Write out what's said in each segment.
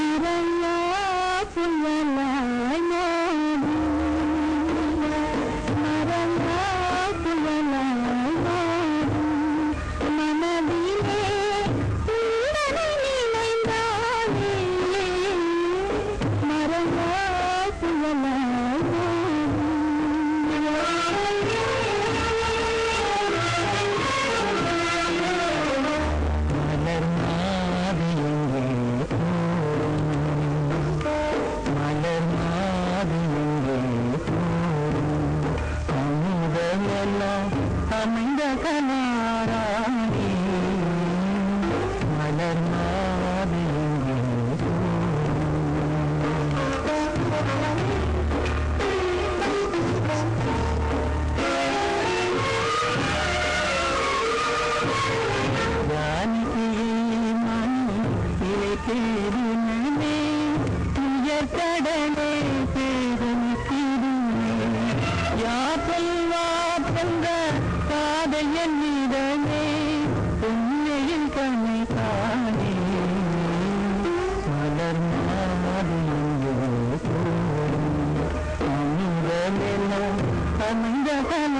La la la La போல அமைந்த கலாராணி மலர் மணி இலை தேடி துயர் கடனே வந்த காதையன் இதழே உண்மையில் கண்ணை காணே. மலர் மாறியோ அமிர்தமெல்லாம் அமைந்த பல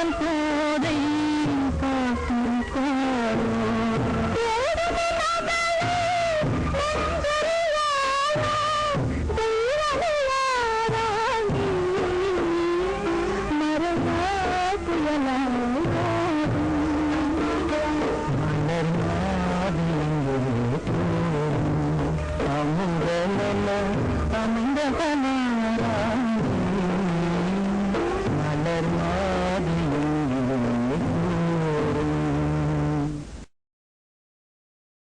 காதல் போதை காக்கும் காரோ மரபா புயலா